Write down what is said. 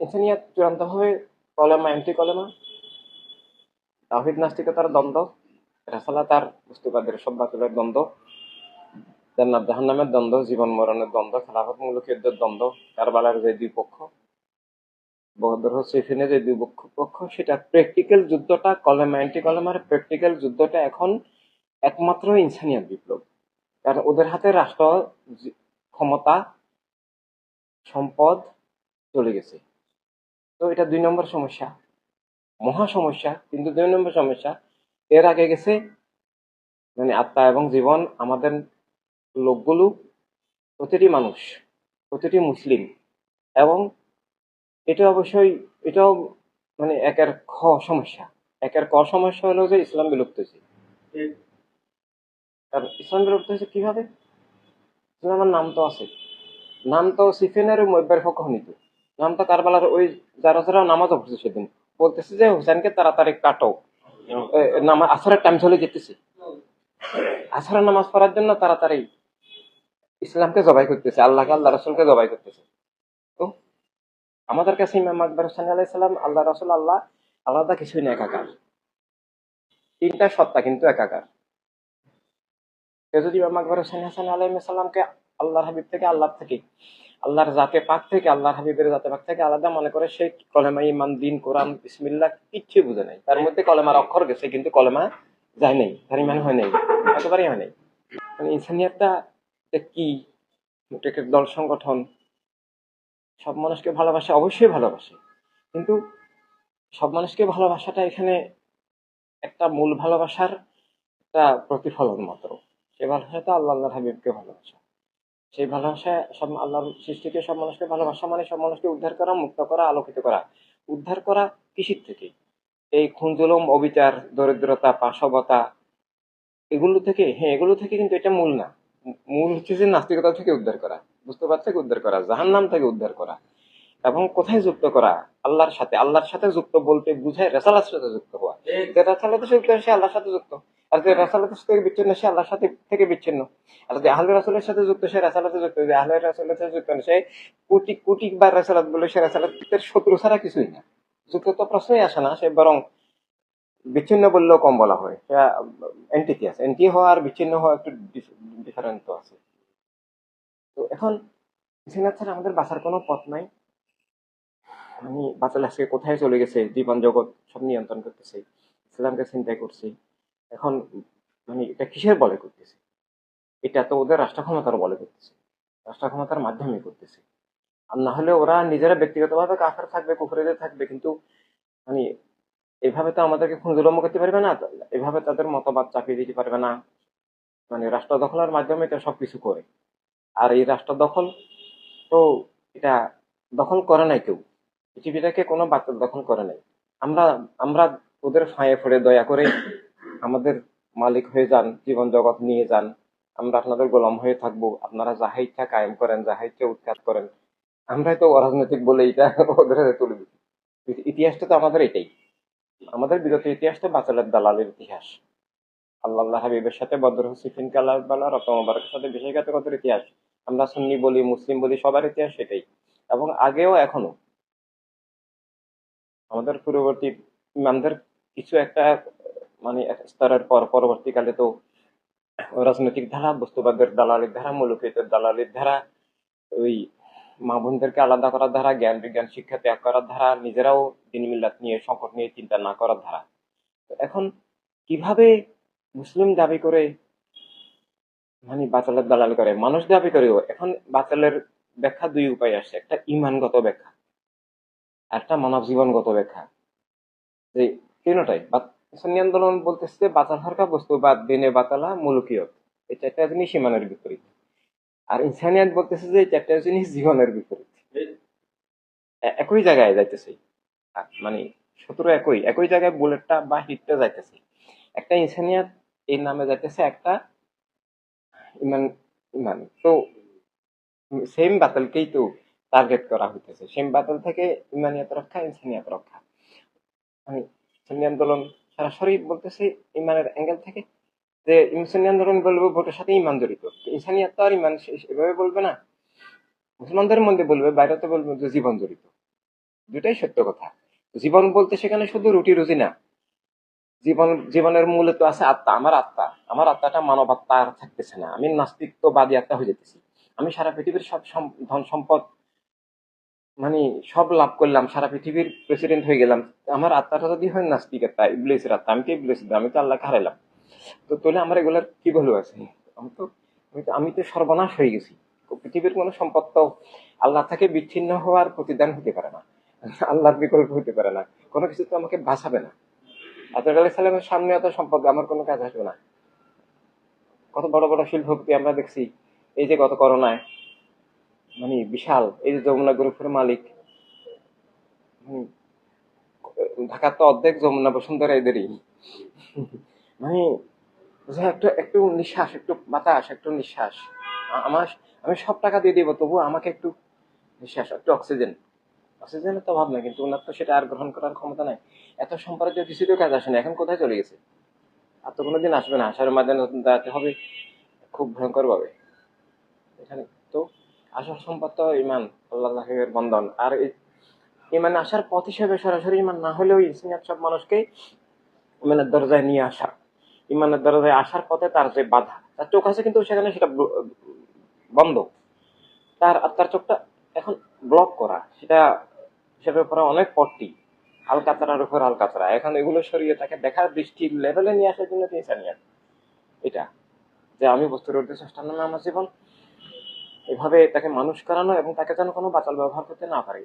ইনসানিয়াত চূড়ান্তভাবে কলেমা এন্টি কলেমা। তাহিদ নাস্তিকতার দ্বন্দ্ব রাসালা তার দ্বন্দ্ব। জান্নাত জাহান্নামের দ্বন্দ্ব, জীবন মরণের দ্বন্দ্ব, খেলাফত মূলক যুদ্ধের দ্বন্দ্ব, কারবালার যে দুই পক্ষ। সিফিনে যে দুই পক্ষ পক্ষ, সেটা প্র্যাকটিক্যাল যুদ্ধটা, কলেমা এন্টি কলেমার প্র্যাকটিক্যাল যুদ্ধটা এখন একমাত্র ইনসানিয়াত বিপ্লব। কারণ ওদের হাতে রাষ্ট্র ক্ষমতা, সম্পদ চলে গেছে। তো এটা দুই নম্বর সমস্যা। মহা সমস্যা, কিন্তু দুই নম্বর সমস্যা, এর আগে গেছে মানে আত্মা এবং জীবন, আমাদের লোকগুলো প্রতিটি মানুষ, প্রতিটি মুসলিম, এবং এটা অবশ্যই, এটাও মানে একের খ সমস্যা। একের ক সমস্যা হলো যে ইসলাম বিলুপ্ত হয়েছে। কারণ ইসলাম বিলুপ্ত হয়েছে কীভাবে? ইসলামের নাম তো আছে। নাম তো সিফেনের মব্বের পক্ষ নিত নাম তো কারবালার ওই যারা যারা নামাজও পড়ছে সেদিন, বলতেছে যে হুসেনকে তাড়াতাড়ি কাটো। আসরের টাইম চলে যেতেছে। আসরের নামাজ পড়ার জন্য তাড়াতাড়ি ইসলামকে জবাই করতেছে, আল্লাহকে আল্লাহ রসুলকে জবাই করতেছে। তো, আমাদের কাছে ইমাম আকবর হোসেন আলাইসাল্লাম আল্লাহ রসুল, আল্লাহ, আলাদা কিছুই না একাকার। তিনটা সত্তা কিন্তু একাকার। কেউ যদি ইমাম আকবর হোসেন হাসান আলাইসাল্লামকে আল্লাহর হাবিব থেকে আল্লাহ থেকে আল্লাহর জাতে পাক থেকে, আল্লাহর হাবিবের জাতে পাক থেকে আলাদা মনে করে সে কলেমা ইমান দিন, কোরআন, বিসমিল্লাহ কিচ্ছু বুঝে নাই। তার মধ্যে কলেমার অক্ষর গেছে, কিন্তু কলেমা যায় নাই, তার ইমান হয় নাই, একেবারেই হয় নাই। মানে কি দল সংগঠন, সব মানুষকে ভালোবাসে, অবশ্যই ভালোবাসে। কিন্তু সব মানুষকে ভালোবাসাটা এখানে একটা মূল ভালোবাসার একটা প্রতিফলন মাত্র। সেই ভালোবাসাটা আল্লাহ আল্লাহ হাবিবকে ভালোবাসা। সেই ভালোবাসা সব আল্লাহর সৃষ্টিকে সব মানুষকে ভালোবাসা মানে সব মানুষকে উদ্ধার করা, মুক্ত করা, আলোকিত করা। উদ্ধার করা কৃষির থেকে। এই খুঞ্জুলম অবিচার, দরিদ্রতা পাশবতা এগুলো থেকে হ্যাঁ এগুলো থেকে কিন্তু এটা মূল না। মূল হচ্ছে যে নাস্তিকতা থেকে উদ্ধার করা। বুঝতে পারছে উদ্ধার করা। জাহান্নাম থেকে উদ্ধার করা। এবং কোথায় যুক্ত করা? আল্লাহর সাথে। আল্লাহর সাথে যুক্ত বলতে বুঝায় রেসালার সাথে যুক্ত হওয়া। যে রেসালাতে যুক্ত সে আল্লাহর সাথে যুক্ত। আর যে রেসালাতের থেকে বিচ্ছিন্ন সে আল্লাহর সাথে থেকে বিচ্ছিন্ন। আর যে আহলে রাসুলের সাথে যুক্ত সে রেসালাতে যুক্ত। যে আহলে রাসুলের সাথে যুক্ত সে কোটি কোটি বা রেসালাত বলে সে রেসালাতের শত্রু ছাড়া কিছুই না। যুক্ত তো প্রশ্নই আসে না সে বরং বিচ্ছিন্ন বললেও কম বলা হয়। এন্টিটি আছে। এন্টি হওয়া আর বিচ্ছিন্ন হওয়া একটু ডিফারেন্ট তো আছে। তো এখন সিনাত ছাড়া আমাদের বাঁচার কোনো পথ নাই। আমি বাঁচালে আজকে কোথায় চলে গেছে? জীবন জগৎ সব নিয়ন্ত্রণ করতেছে। ইসলামকে চিন্তাই করছে। এখন মানে এটা কিসের বলে করতেছে? এটা তো ওদের রাষ্ট্র ক্ষমতার বলে করতেছে। রাষ্ট্র ক্ষমতার মাধ্যমে করতেছে। আর না হলে ওরা নিজেরা ব্যক্তিগতভাবে কাফের থাকবে কুকুরেদের থাকবে, কিন্তু মানে এভাবে তো আমাদেরকে খুঁজলম্ব করতে পারবে না, এভাবে তাদের মতবাদ চাপিয়ে দিতে পারবে না। মানে রাষ্ট্র দখলের মাধ্যমে এটা সবকিছু করে। আর এই রাষ্ট্র দখল তো এটা দখল করে নাই কেউ। পৃথিবীটাকে কোনো বাচ্চা দখল করে নাই। আমরা আমরা ওদের ফাঁয়ে ফোড়ে দয়া করে আমাদের মালিক হয়ে যান, জীবন জগৎ নিয়ে যান। আমরা আপনাদের গোলাম হয়ে থাকব। আপনারা যাহা ইচ্ছা কায়েম করেন যাহা ইচ্ছা উৎখাত করেন। আমরাই তো অরাজনৈতিক বলে এটা ওদের হাতে তুলে দিই ইতিহাসটা তো আমাদের এটাই। আমাদের বিগত ইতিহাসটা বাচালের দালালের ইতিহাস। আল্লাহ হাবিবের সাথে বদর হুসিফিন কালাবালা রতন মোবারকের সাথে বিশ্বাসঘাতকতার ইতিহাস। আমরা সুন্নি বলি, মুসলিম বলি, সবার ইতিহাস সেটাই। এবং আগেও এখনও আমাদের পূর্ববর্তী ইমামদের কিছু একটা মানে স্তরের পর পরবর্তীকালে তো রাজনৈতিক ধারা, বস্তুবাদের দালালির ধারা মৌলকীয়তের দালালির ধারা, ওই মা বোনদেরকে আলাদা করার ধারা, জ্ঞান বিজ্ঞান শিক্ষা ত্যাগ করার ধারা, নিজেরাও দিন মিল্লাত নিয়ে, সংকট নিয়ে চিন্তা না করার ধারা। এখন কীভাবে মুসলিম দাবি করে মানে বাচালের দালাল করে? মানুষ দাবি করেও এখন বাচালের ব্যাখ্যা দুই উপায় আসছে একটা ইমানগত ব্যাখ্যা। একটা মানব জীবনগত ব্যাখ্যা। যে তিনটাই সুন্নি আন্দোলন বলতেছে যে বাচাল হরকা বস্তুবাদ দিনে বাতালা মুলুকিয়ত এই চারটা জিনিস ইমানের বিপরীত। আর ইনসানিয়াত বলতেছে যে চারটা জিনিস জীবনের বিপরীত। একই জায়গায় যাইতেছে। মানে সতেরো একই একই জায়গায় বুলেটটা বা হিটটা যাইতেছে। একটা ইনসানিয়াত এই নামে যাইতেছে একটা ইমান ইমান। তো সেম বাতালকেই তো টার্গেট করা হইতেছে। সেম বাতিল থেকে ইমানিয়াত রক্ষা, ইনসানিয়াত রক্ষা। মানে সুন্নি আন্দোলন সরাসরি বলতেছে, ইমানের অ্যাঙ্গেল থেকে যে সুন্নি আন্দোলন বলবে, ভোটের সাথে ইমান জড়িত। ইনসানিয়াত তো আর ইমান এভাবে বলবে না। মুসলমানদের মধ্যে বলবে বাইরে তো বলবে যে জীবন জড়িত। দুটাই সত্য কথা। জীবন বলতে সেখানে শুধু রুটি রুজি না। জীবন, জীবনের মূলে তো আছে আত্মা, আমার আত্মা। আমার আত্মাটা মানব আত্মা আর থাকতেছে না। আমি নাস্তিত্ববাদী আত্মা হয়ে যেতেছি। আমি সারা পৃথিবীর সব ধন সম্পদ মানে সব লাভ করলাম, সারা পৃথিবীর প্রেসিডেন্ট হয়ে গেলাম। আমার আত্মাটা যদি হয় নাস্তিক আত্মা ইবলিসের আত্মা, আমি তো ইবলিস আমি তো আল্লাহকে হারাইলাম। তো তাহলে আমার এগুলার কি ভ্যালু আছে? আমি তো আমি তো সর্বনাশ হয়ে গেছি। পৃথিবীর কোনো সম্পদ তো আল্লাহ থেকে বিচ্ছিন্ন হওয়ার প্রতিদান হতে পারে না। আল্লাহর বিকল্প হতে পারে না। কোনো কিছু তো আমাকে বাঁচাবে না। আতর আলী সামনে এত সম্পদ, আমার কোনো কাজ আসবে না। কত বড় বড় শিল্পপতি আমরা দেখছি, এই যে গত করোনায় মানে বিশাল। এই যে যমুনা গ্রুপের মালিক ঢাকার তো অর্ধেক যমুনা বসুন্ধরা এদেরই। মানে একটু একটু নিঃশ্বাস, একটু বাতাস, একটু নিঃশ্বাস। আমার, আমি সব টাকা দিয়ে দিব, তবু আমাকে একটু নিঃশ্বাস, একটু অক্সিজেন। অক্সিজেনের তো অভাব নাই, কিন্তু ওনার তো সেটা আর গ্রহণ করার ক্ষমতা নাই। এত সম্পর্কে কিছুতেও কাজ আসে না, এখন কোথায় চলে গেছে? আর তো কোনোদিন আসবে না আসার নতুন দাঁড়াতে হবে, খুব ভয়ঙ্কর ভাবে এখানে তো আসল সম্পদ তো ইমান, আল্লাহের বন্ধন। আর ইমান আসার পথ হিসেবে সরাসরি ইমান না হলেও ইসলাম সব মানুষকে ইমানের দরজায় নিয়ে আসা, ইমানের দরজায় আসার পথে তার যে বাধা, তার চোখ আছে কিন্তু সেখানে সেটা বন্ধ। তার আর তার চোখটা এখন ব্লক করা, সেটা সেটার উপরে অনেক পট্টি, আলকাতরার উপর আলকাতরা। এখন এগুলো সরিয়ে তাকে দেখার দৃষ্টির লেভেলে নিয়ে আসার জন্য তিনি এটা যে আমি বস্তুর উদ্দেশ্য নামে আমার জীবন এভাবে তাকে মানুষ করানো এবং তাকে যেন কোনো বাচাল ব্যবহার করতে না পারে।